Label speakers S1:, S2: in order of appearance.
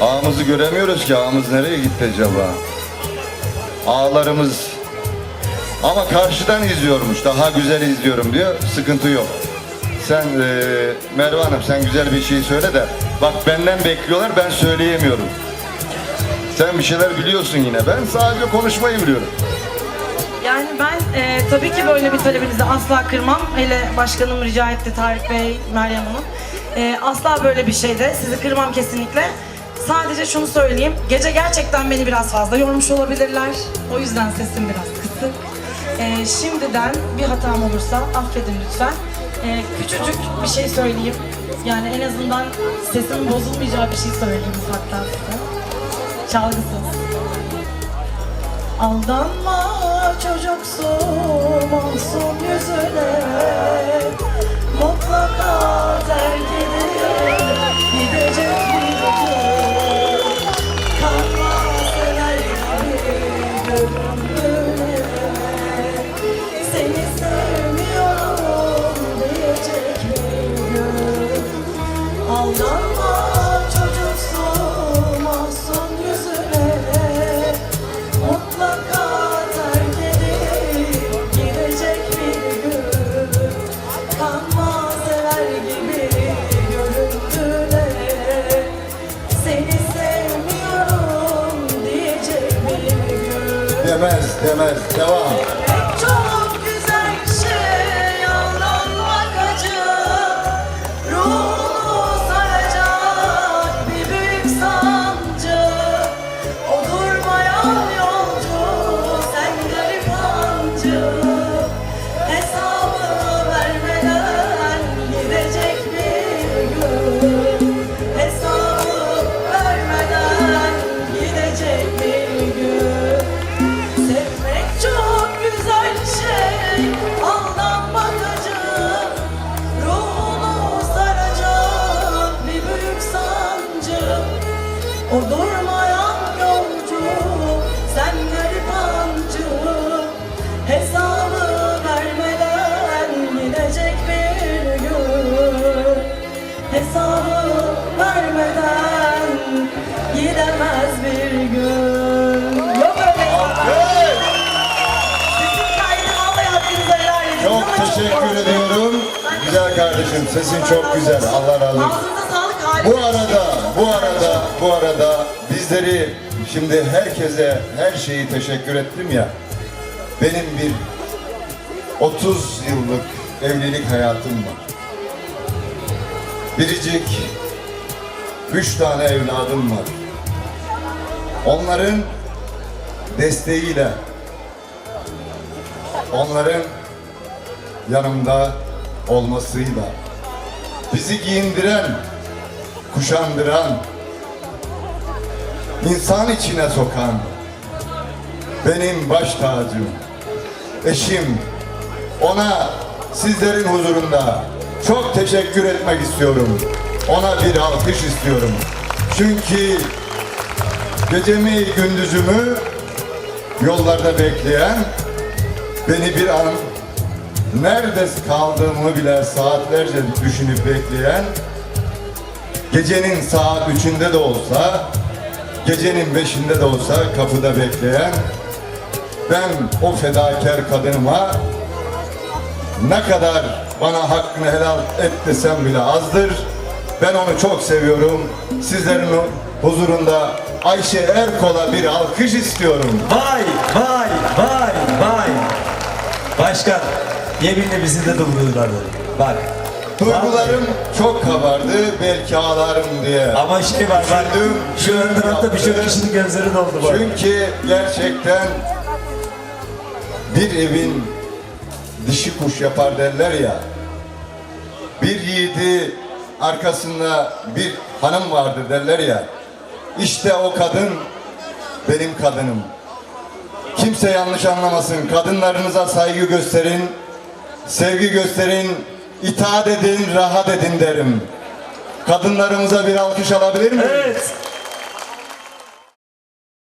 S1: Ağamızı göremiyoruz ki. Ağamız nereye gitti acaba? Ağlarımız ama karşıdan izliyormuş. Daha güzel izliyorum diyor. Sıkıntı yok. Sen eee Merve Hanım sen güzel bir şey söyle de bak benden bekliyorlar ben söyleyemiyorum. Sen bir şeyler biliyorsun yine. Ben sadece konuşmayı biliyorum.
S2: Yani ben e, tabii ki böyle bir talebinizi asla kırmam. Hele başkanım rica etti Tarık Bey, Meryem Hanım. E, asla böyle bir şeyde sizi kırmam kesinlikle. Sadece şunu söyleyeyim. Gece gerçekten beni biraz fazla yormuş olabilirler. O yüzden sesim biraz kısık. E, şimdiden bir hatam olursa affedin lütfen. E, küçücük bir şey söyleyeyim. Yani en azından sesimin bozulmayacağı bir şey söyleyeyim hatta size. Çalgısız. Aldanma çocuksu
S1: Demez demez devam.
S2: O durmayan yolcu, sen garip Hesabı vermeden gidecek bir gün Hesabı vermeden gidemez bir gün Yok öyle helal edin.
S1: Çok teşekkür ediyorum. Güzel kardeşim sesin çok güzel. Allah razı olsun. Bu arada, bu arada, bu arada bizleri şimdi herkese her şeyi teşekkür ettim ya. Benim bir 30 yıllık evlilik hayatım var. Biricik üç tane evladım var. Onların desteğiyle, onların yanımda olmasıyla, bizi giyindiren, kuşandıran, insan içine sokan, benim baş tacım, eşim, ona sizlerin huzurunda çok teşekkür etmek istiyorum. Ona bir alkış istiyorum. Çünkü gecemi gündüzümü yollarda bekleyen, beni bir an nerede kaldığımı bile saatlerce düşünüp bekleyen, gecenin saat üçünde de olsa, gecenin beşinde de olsa kapıda bekleyen, ben o fedakar kadınıma ne kadar bana hakkını helal et desem bile azdır. Ben onu çok seviyorum. Sizlerin huzurunda Ayşe Erkol'a bir alkış istiyorum.
S3: Vay vay vay vay. Başkan yeminle bizi de durdurdular. Bak.
S1: Duygularım çok kabardı, belki ağlarım diye.
S3: Ama şey var bak.
S1: Düşündüm,
S3: Şu ön tarafta birçok kişinin gözleri doldu bak.
S1: Çünkü gerçekten bir evin dişi kuş yapar derler ya. Bir yiğidi arkasında bir hanım vardır derler ya. İşte o kadın benim kadınım. Kimse yanlış anlamasın. Kadınlarınıza saygı gösterin, sevgi gösterin, itaat edin, rahat edin derim. Kadınlarımıza bir alkış alabilir miyim?
S3: Evet.